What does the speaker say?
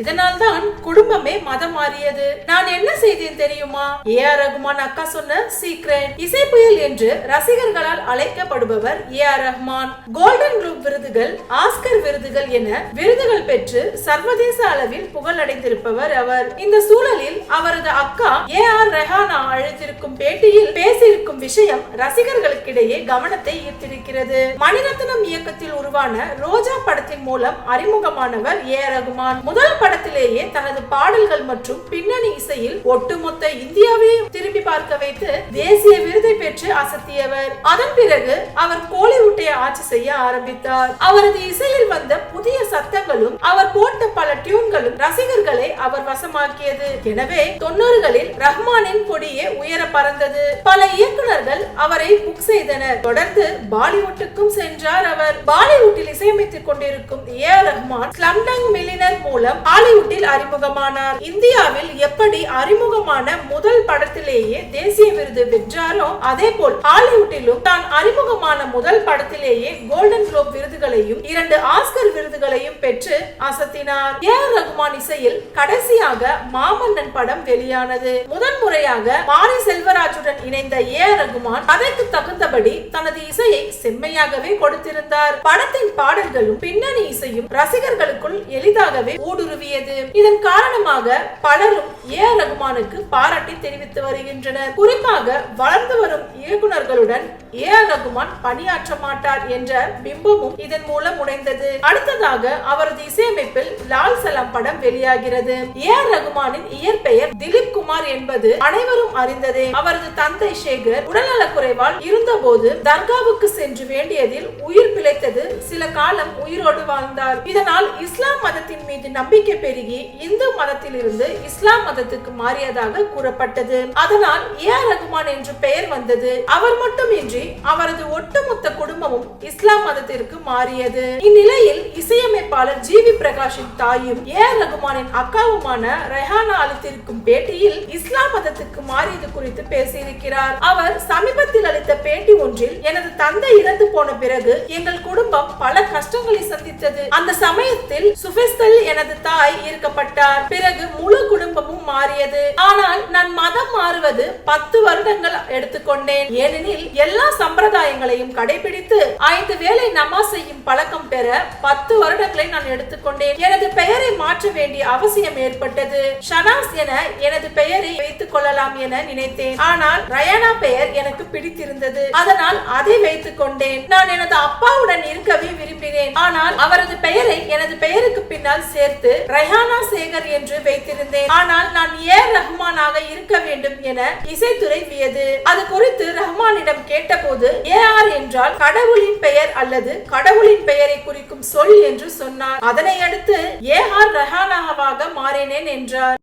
இதனால் தான் குடும்பமே மதம் மாறியது. நான் என்ன செய்தேன் தெரியுமா? ஏ ஆர் ரகுமான் அக்கா சொன்ன சீக்ரெட். இசை புயல் என்று ரசிகர்களால் அழைக்கப்படுபவர் A R Rahman Golden Globe விருதுகள் ஆஸ்கர் விருதுகள் என விருதுகள் பெற்று சர்வதேச அளவில் புகழடைந்திருப்பவர் அவர். இந்த சூழலில் அவரது அக்கா ஏ ஆர் ரெஹானா அழைத்திருக்கும் பேட்டியில் பேசியிருக்கும் விஷயம் ரசிகர்களுக்கிடையே கவனத்தை ஈர்த்திருக்கிறது. மணிரத்னம் இயக்கத்தில் உருவான ரோஜா படத்தின் மூலம் அறிமுகமானவர் ஏ ஆர் ரகுமான். முதல் திரைப்படத்திலேயே தனது பாடல்கள் மற்றும் பின்னணி இசையில் ஒட்டுமொத்த இந்தியாவையும் திரும்பி பார்க்க வைத்து தேசிய விருதை பெற்று அசத்தியவர். அதன் பிறகு அவர் கோலிவுட்டை ஆட்சி செய்ய ஆரம்பித்தார். அவரது இசையில் வந்த புதிய சத்தங்களும் அவர் போட்ட பல டியூன்களும் ரசிகர்களை அவர் வசமாக்கியது. எனவே தொண்ணூறுகளில் ரஹ்மானின் கொடியே உயர பறந்தது. பல இயக்குனர்கள் அவரை புக் செய்தனர். தொடர்ந்து பாலிவுட்டுக்கும் சென்றார் அவர். பாலிவுட்டில் இசையமைத்துக் கொண்டிருக்கும் A R Rahman Slumdog Millionaire மூலம் ஹாலிவுட்டில் அறிமுகமானார். இந்தியாவில் எப்படி அறிமுகமான முதல் படத்திலேயே தேசிய விருது வென்றாரோ அதே போல் ஹாலிவுட்டிலும் தான் அறிமுகமான முதல் படத்திலேயே கோல்டன் குளோப் விருதுகளையும் இரண்டு ஆஸ்கர் விருதுகளையும் பெற்று அசத்தினார். ஏ ஆர் ரகுமான் இசையில் கடைசியாக மாமன்னன் படம் வெளியானது. முதன் முறையாக மாரி செல்வராஜுடன் இணைந்த ஏ ஆர் ரகுமான் அதற்கு தகுந்தபடி தனது இசையை செம்மையாகவே கொடுத்திருந்தார். படத்தின் பாடல்களும் பின்னணி இசையும் ரசிகர்களுக்குள் எளிதாகவே ஊடுருவியது. இதன் காரணமாக பலரும் ஏ ஆர் ரகுமானுக்கு பாராட்டி தெரிவித்து வருகின்றனர். குறிப்பாக வளர்ந்து வரும் இயக்குனர்களுடன் ஏ ஆர் ரகுமான் பணியாற்ற மாட்டார் என்ற பிம்பமும் இதன் மூலம் உடைந்தது. அடுத்ததாக அவரது இசையமைப்பு படம் வெளியாகிறது. ஏ ஆர் ரகுமானின் இயற்பெயர் திலீப் குமார் என்பது அனைவரும் அறிந்ததே. அவரது தந்தை சேகர் உடல்நலக்குறைவால் இருந்தபோது தர்காவுக்கு சென்று வேண்டியதில் உயிர் பிழைத்தது சில காலம் உயிரோடு வாழ்ந்தார். இதனால் இஸ்லாம் மதத்தின் மீது நம்பிக்கை பெருகி இந்து மதத்திலிருந்து இஸ்லாம் மதத்துக்கு மாறியதாக கூறப்பட்டது. அதனால் ஏ ஆர் ரகுமான் என்று பெயர் வந்தது. அவர் மட்டுமின்றி அவரது ஒட்டுமொத்த குடும்பமும் இஸ்லாம் மதத்திற்கு மாறியது. இந்நிலையில் இசையமைப்பாளர் ஜி வி பிரகாஷின் தாயும் ஏ ஆர் ரகுமானின் அக்காவுமான ரெஹானா அளித்திருக்கும் பேட்டியில் இஸ்லாம் மதத்துக்கு மாறியது குறித்து பேசியிருக்கிறார். அவர் சமீபத்தில் அளித்த பேட்டி ஒன்றில் எனது தந்தை இறந்து போன பிறகு எங்கள் குடும்பம் பல கஷ்டங்களை சந்தித்தது. அந்த சமயத்தில் சுஃபெஸ்தல் எனது தாய் ஈர்க்கப்பட்டார். பிறகு முழு குடும்பமும் மாறியது. ஆனால் நான் மதம் மாறுவது பத்து வருடங்கள் எடுத்துக்கொண்டேன். ஏனெனில் எல்லா சம்பிரதாயங்களையும் கடைபிடித்து ஐந்து வேளை நமாஸ் செய்யும் பழக்கம் பெற பத்து வருடங்களை நான் எடுத்துக்கொண்டேன். எனது பெயரை மாற்ற வேண்டிய அவசியம் ஏற்பட்டது. ஷனாஸ் என எனது பெயரை வைத்துக் கொள்ளலாம் என நினைத்தேன். ஆனால் ரயானா பெயர் எனக்கு பிடித்திருந்தது. அதனால் அதை வைத்துக் கொண்டேன் நான் எனது அப்பாவுடன் இருக்கவே விரும்பினேன் ஆனால் அவரது பெயரை எனது பெயருக்கு பின்னால் சேர்த்து ரஹானா சேகர் என்று வைத்திருந்தேன். ஆனால் நான் ஏர் ரஹ்மானாக இருக்க வேண்டும் என இசைத்துறை வியது. அது குறித்து ரஹ்மானிடம் கேட்டபோது ஏ ஆர் என்றால் கடவுளின் பெயர் அல்லது கடவுளின் பெயரை குறிக்கும் சொல் என்று சொன்னார். அதனை அடுத்து ஏ ஆர் ரஹானாவாக மாறினேன் என்றார்.